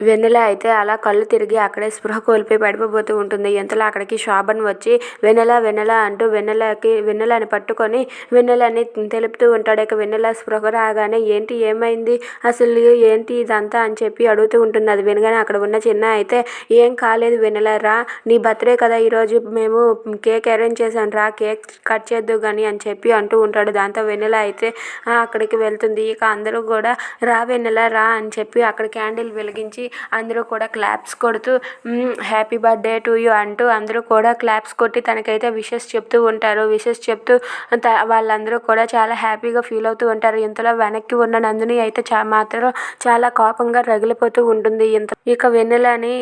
వెన్నెల అయితే అలా కళ్ళు తిరిగి అక్కడే స్పృహ కోల్పోయి పడిపోతూ ఉంటుంది. ఇంతలో అక్కడికి శోభన్ వచ్చి వెన్నెల వెన్నెల అంటూ వెన్నెలకి వెన్నెలని పట్టుకొని వెన్నెలని తెలుపుతూ ఉంటాడు. ఇక వెన్నెల స్పృహ రాగానే ఏంటి ఏమైంది? అసలు ఏంటి ఇదంతా? అని చెప్పి అడుగుతూ ఉంటుంది. అది వినగానే అక్కడ ఉన్న చిన్న అయితే ఏం కాలేదు వెన్నెల రా నీ బర్త్డే కదా ఈరోజు మేము కేక్ అరేంజ్ చేశాను రా కేక్ కట్ చేద్దు కానీ అని చెప్పి అంటూ ఉంటాడు. దాంతో వెన్నెల అయితే అక్కడికి వెళ్తుంది. ఇక అందరూ కూడా రా వెన్నెల రా అని చెప్పి అక్కడ క్యాండిల్ వెలిగించి అందరూ కూడా క్లాప్స్ కొడుతూ హ్యాపీ బర్త్డే టు యూ అంటూ అందరూ కూడా క్లాప్స్ కొట్టి తనకైతే విషెస్ చెప్తూ ఉంటారు. విషెస్ చెప్తూ వాళ్ళందరూ కూడా చాలా హ్యాపీగా ఫీల్ అవుతూ ఉంటారు. ఇంతలో వెనక్కి ఉన్న నందిని అయితే చా మాత్రం చాలా కోపంగా రగిలిపోతూ ఉంటుంది. ఇంత ఇక వెన్నెల అని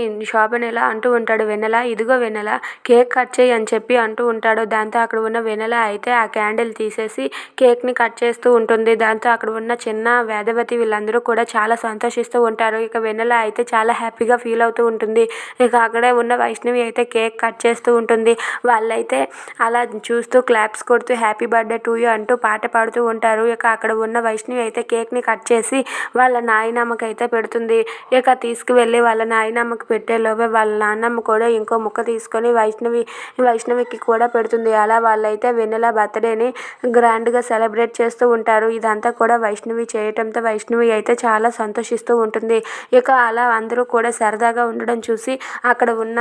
అంటూ ఉంటాడు. వెన్నెల ఇదిగో వెన్నెల కేక్ కట్ చేయి అని చెప్పి అంటూ ఉంటాడు. దాంతో అక్కడ ఉన్న వెన్నెల అయితే ఆ క్యాండిల్ తీసేసి కేక్ని కట్ చేస్తూ ఉంటుంది. దాంతో అక్కడ ఉన్న చిన్న వేదవతి వీళ్ళందరూ కూడా చాలా సంతోషిస్తూ ఉంటారు. ఇక వెన్నెల అయితే అయితే చాలా హ్యాపీగా ఫీల్ అవుతూ ఉంటుంది. ఇక అక్కడే ఉన్న వైష్ణవి అయితే కేక్ కట్ చేస్తూ ఉంటుంది. వాళ్ళైతే అలా చూస్తూ క్లాప్స్ కొడుతూ హ్యాపీ బర్త్డే టు యూ అంటూ పాట పాడుతూ ఉంటారు. ఇక అక్కడ ఉన్న వైష్ణవి అయితే కేక్ని కట్ చేసి వాళ్ళ నాయనమ్మకి అయితే పెడుతుంది. ఇక తీసుకువెళ్ళి వాళ్ళ నాయనమ్మకి పెట్టేలోపే వాళ్ళ నాన్నమ్మ కూడా ఇంకో ముక్క తీసుకొని వైష్ణవి వైష్ణవికి కూడా పెడుతుంది. అలా వాళ్ళైతే వెన్నెల బర్త్డేని గ్రాండ్గా సెలబ్రేట్ చేస్తూ ఉంటారు. ఇదంతా కూడా వైష్ణవి చేయటంతో వైష్ణవి అయితే చాలా సంతోషిస్తూ ఉంటుంది. ఇక అలా అందరూ కూడా సరదాగా ఉండడం చూసి అక్కడ ఉన్న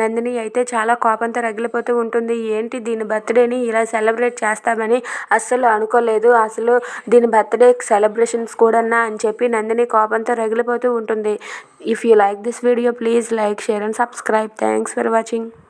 నందిని అయితే చాలా కోపంతో రగిలిపోతూ ఉంటుంది. ఏంటి దీని బర్త్డేని ఇలా సెలబ్రేట్ చేస్తామని అస్సలు అనుకోలేదు. అసలు దీని బర్త్డే సెలబ్రేషన్స్ కూడా అని చెప్పి నందిని కోపంతో రగిలిపోతూ ఉంటుంది. If you like this video please like share and subscribe thanks for watching